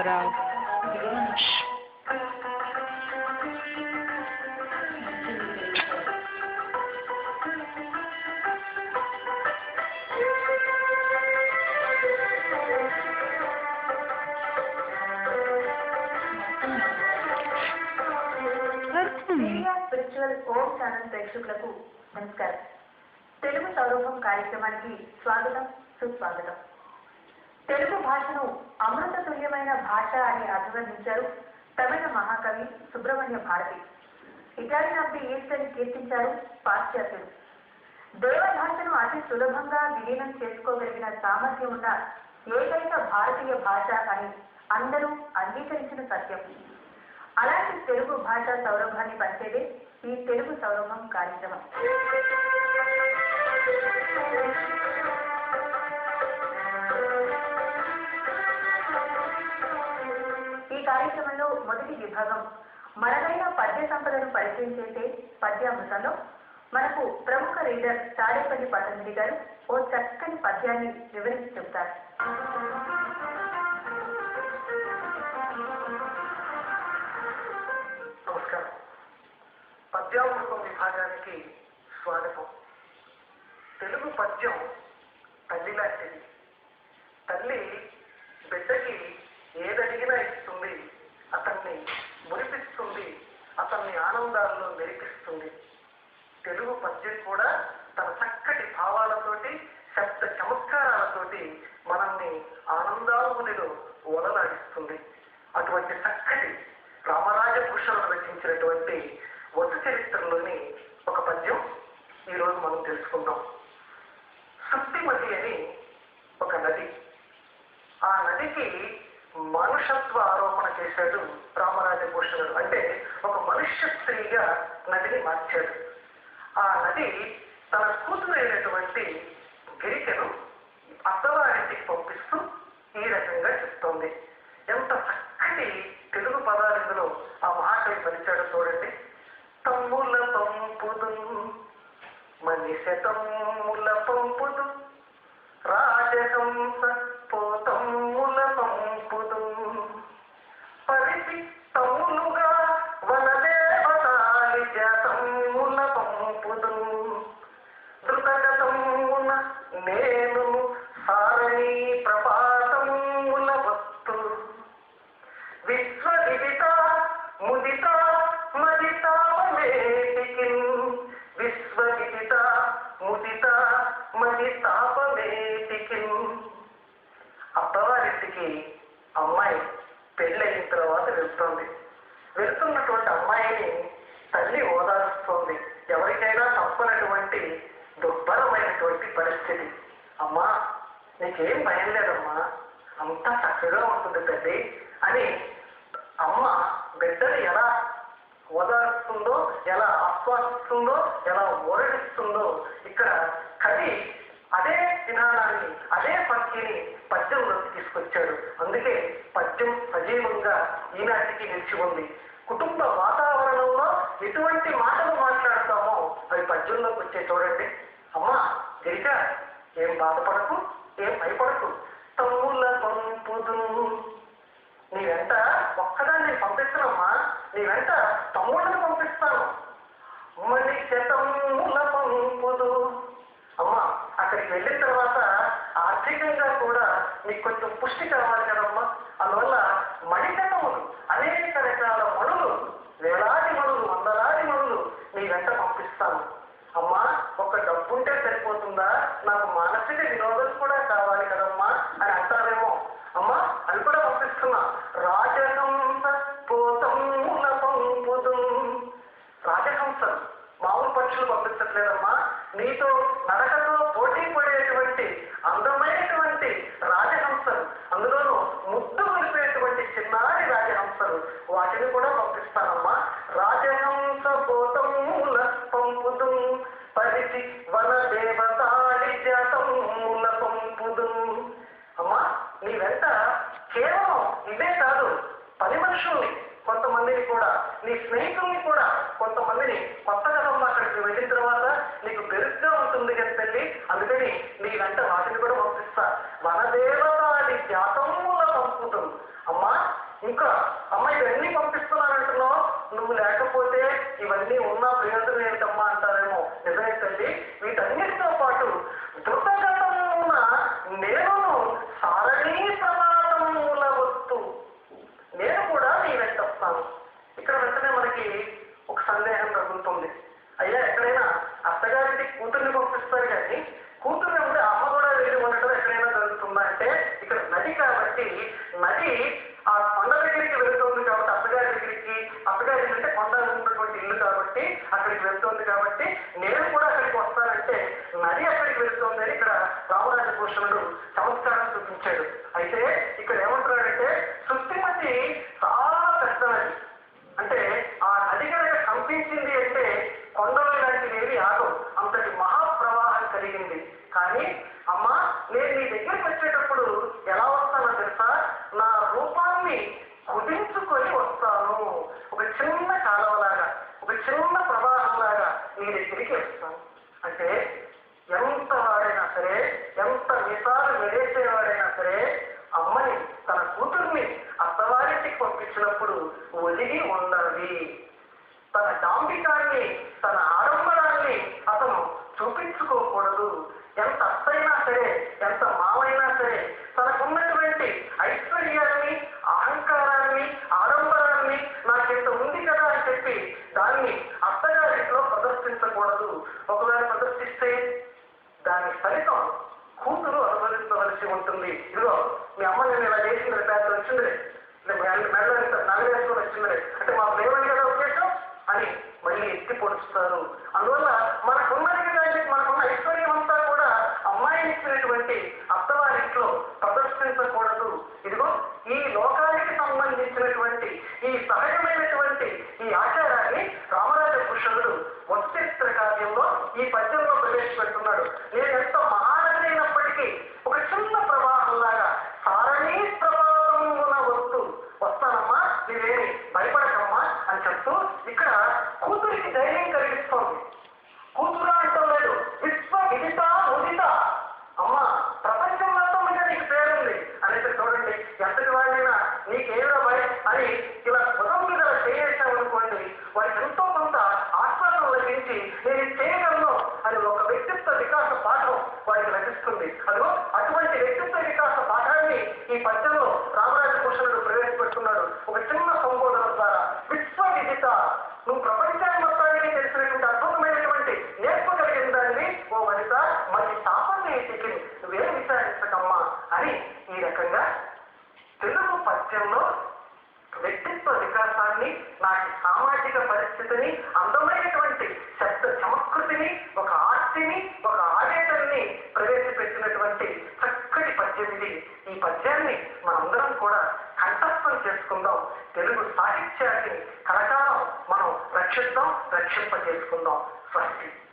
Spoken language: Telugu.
రావు స్పిరిచువల్ ఓం ఛానల్ ప్రేక్షకులకు నమస్కారం. తెలుగు సౌరభం కార్యక్రమానికి స్వాగతం సుస్వాగతం. తెలుగు భాషను అమృత తుల్యమైన భాష అని అభివర్ణించారు తమిళ మహాకవి Subrahmanya Bharathi. Italian of the east అని కీర్తించారు పాశ్చాత్యులు. దేవభాషను అతి సులభంగా విలీనం చేసుకోగలిగిన సామర్థ్యం ఉన్న ఏకైక భారతీయ భాష అని అందరూ అంగీకరించిన సత్యం. అలాంటి తెలుగు భాష సౌరభాన్ని పంచేదే ఈ తెలుగు సౌరభం కార్యక్రమం. కార్యక్రమంలో మొదటి విభాగం. మనదైన పద్య సంపదను పరిచయం చేసే పద్యాంశంలో మనకు ప్రముఖ రీడర్ తాడేపల్లి పట్టణుడి గారు ఓ చక్కని పద్యాన్ని వివరించి చెప్తారు నమస్కారం. పద్యామృతం విభాగానికి స్వాగతం. తెలుగు పద్యం తల్లి లాంటిది ఆనందాల్లో మెరిపిస్తుంది. తెలుగు పద్యం కూడా తన చక్కటి భావాలతోటి శబ్ద చమత్కారాలతోటి మనల్ని ఆనందానుభూతిలో ఓలలాడిస్తుంది అటువంటి చక్కటి రామరాజ పురుషులను రచించినటువంటి వసు చరిత్రలోని ఒక పద్యం ఈరోజు మనం తెలుసుకుందాం. సుప్తిమతి అని ఒక నది. ఆ నదికి మనుషత్వ ఆరోపణ చేశాడు రామరాజ భూషణుడు అంటే ఒక మనుష్య స్త్రీగా నదిని మార్చాడు. ఆ నది తన కూతురైనటువంటి గిరికను అత్తవారింటికి పంపిస్తూ ఈ రకంగా చెప్తోంది. ఎంత చక్కటి తెలుగు పదాలు ఇందులో ఆ మహాకవి పలిచాడు చూడండి. తమ్ముల పంపుదు మనిషి తమ్ము మదితాపమేటికి అత్తవారింటికి అమ్మాయి పెళ్ళయిన తర్వాత వెళ్తుంది. వెళ్తున్నటువంటి అమ్మాయిని తల్లి ఓదారుస్తోంది. ఎవరికైనా తప్పనటువంటి దుర్భరమైనటువంటి పరిస్థితి. అమ్మా నీకేం భయం లేదమ్మా? అంతా చక్కగా ఉంటుంది తల్లి అని అమ్మ బిడ్డను ఎలా ఓదారుస్తుందో ఎలా ఆస్వాదిస్తుందో ఎలా ఓరడిస్తుందో ఇక్కడ కవి అదే విధానాన్ని అదే పంక్తిని పద్యంలోకి తీసుకొచ్చాడు. అందుకే పద్యం సజీవంగా ఈనాటికి నిలిచి ఉంది. కుటుంబ వాతావరణంలో ఎటువంటి మాటలు మాట్లాడతామో అవి పద్యంలోకి వచ్చే చూడండి. అమ్మా గిరిజ ఏం బాధపడకు ఏం భయపడకు. తమ్ముల పంపుదు నీ వెంట ఒక్కదాన్ని పంపిస్తున్నామ్మా నీ వెంట తమ్ముళ్ళని పంపిస్తాను? మళ్ళీ శతముల పంపుదు అమ్మా అక్కడికి వెళ్ళిన తర్వాత ఆర్థికంగా కూడా నీకు కొంచెం పుష్టి కావాలి కదమ్మా. అందువల్ల మణికతములు అనేక రకాల మణులు వేలాది మణులు వందలాది మణులు నీ వెంట పంపిస్తాను. అమ్మా ఒక డబ్బుంటే సరిపోతుందా? నాకు మానసిక వినోదం కూడా కావాలి కదమ్మా అని అంటారేమో. అమ్మా అది కూడా పంపిస్తున్నా. రాజహంస పోతముల పంపుదం రాజహంసలు మామూలు పక్షులు పంపించట్లేదమ్మా. నీతో నడకతో పోటీ పడేటువంటి అందమైనటువంటి రాజహంసలు అందులోనూ ముద్దు కలిపేటువంటి చిన్నారి రాజహంసలు వాటిని కూడా పంపిస్తానమ్మా రాజహంస పోతముల పంపుదు పరిచి వన దేవతాడి జాతముల పంపుదు అమ్మా నీ వెంట కేవలం ఇదే కాదు పని మనుషుల్ని కొంతమందిని కూడా నీ స్నేహితుల్ని కూడా కొంతమందిని కొత్తగా కదమ్మా అక్కడికి వెళ్ళిన తర్వాత నీకు పెరుగ్గా ఉంటుంది కదా తల్లి. అందుకని నీ వెంట వాటిని కూడా పంపిస్తా. వనదేవతాది జాతముల పంపుతుంది అమ్మా ఇంకా అమ్మ ఇవన్నీ పంపిస్తున్నానంటున్నావు. నువ్వు లేకపోతే ఇవన్నీ ఉన్న ప్రయోజనం ఏమిటమ్మా అంటారేమో నిజమే తల్లి వీటన్నిటితో పాటు ధృతగతమున నేను సారణీ ప్రమాదముల వస్తు నేను కూడా నీ వెంట వస్తాను ఇక్కడ వెంటనే మనకి ఒక సందేహం తగ్గుతుంది అయ్యా ఎక్కడైనా అత్తగారికి కూతుర్ని పంపిస్తారు కానీ కూతుర్ని ఉంటే అమ్మ కూడా వెళ్ళి ఉండటం ఎక్కడైనా జరుగుతుందా అంటే ఇక్కడ నది కాబట్టి నది ఆ కొండ దగ్గరికి వెళ్తుంది కాబట్టి అత్తగారి దగ్గరికి అత్తగారి అంటే కొండ ఉన్నటువంటి ఇల్లు కాబట్టి అక్కడికి వెళ్తుంది కాబట్టి నేను కూడా అక్కడికి వస్తానంటే నది అక్కడికి వెళ్తుంది అని ఇక్కడ రామరాజభూషణుడు చమత్కారం చూపించాడు అయితే ఇక్కడ ఏమంటున్నాడంటే సృష్టిమతి చాలా పెద్ద నది అంటే ఆ నది కనుక కంపించింది అంటే కొండలు లాంటివి ఏవి ఆగవు అంతటి మహాప్రవాహం కలిగింది కానీ అమ్మా నేను నీ దగ్గరికి వచ్చేటప్పుడు ఎలా వస్తానో తెలుసా నా రూపాన్ని కుదించుకొని వస్తాను ఒక చిన్న కాలువలాగా ఒక చిన్న మీరు ఇక్కడికి వస్తాం అంటే ఎంత వాడైనా సరే ఎంత మిసాలు వెడేసేవాడైనా సరే అమ్మని తన కూతుర్ని అత్తవారింటికి పంపించినప్పుడు ఒదిగి ఉండాలి. తన డాంబికాన్ని తన ఆడంబరాన్ని అతను చూపించుకోకూడదు. ఎంత అత్తైనా సరే ఎంత మావైనా సరే తనకున్నటువంటి ఐశ్వర్యాన్ని అహంకారాన్ని ఆడంబరాన్ని నాకెంత ఉంది కదా అని చెప్పి దాన్ని అత్తగారింట్లో ప్రదర్శించకూడదు ఒకవేళ ప్రదర్శిస్తే దాని ఫలితం కూతురు అనుభవించవలసి ఉంటుంది ఇదిగో మీ అమ్మ నేను ఇలా చేసి పెద్ద వచ్చింది మెడలో నగలేసుకొని వచ్చింది అంటే మా ప్రేమని కదా ఉద్దేశం? అని మళ్ళీ ఎత్తి పొడుస్తారు. అందువల్ల మనకున్నది కదా మనకున్న ఐశ్వర్యం అంతా కూడా అమ్మాయిని ఇచ్చినటువంటి అత్తవారింట్లో ప్రదర్శించకూడదు. ఇదిగో ఈ లోకానికి సంబంధించినటువంటి ఈ సహజమైనటువంటి ఈ ఆచారాన్ని రామరాజ పురుషుడు వస్తిత్ర కావ్యంలో ఈ పద్యంలో ప్రవేశపెడుతున్నాడు. నేను ఎంత మహా మంచి ఇంటికి నువ్వేం విచారించకమ్మా? అని ఈ రకంగా తెలుగు పద్యంలో వ్యక్తిత్వ వికాసాన్ని నాటి సామాజిక పరిస్థితిని అందమైనటువంటి శబ్ద చమత్కృతిని ఒక ఆస్తిని ఒక ఆవేదనని ప్రవేశపెట్టినటువంటి చక్కటి పద్యం ఇది. ఈ పద్యాన్ని మనందరం కూడా కంఠస్థం చేసుకుందాం. తెలుగు సాహిత్యాన్ని కలకాలం మనం రక్షిద్దాం రక్షింప చేసుకుందాం స్వస్తి.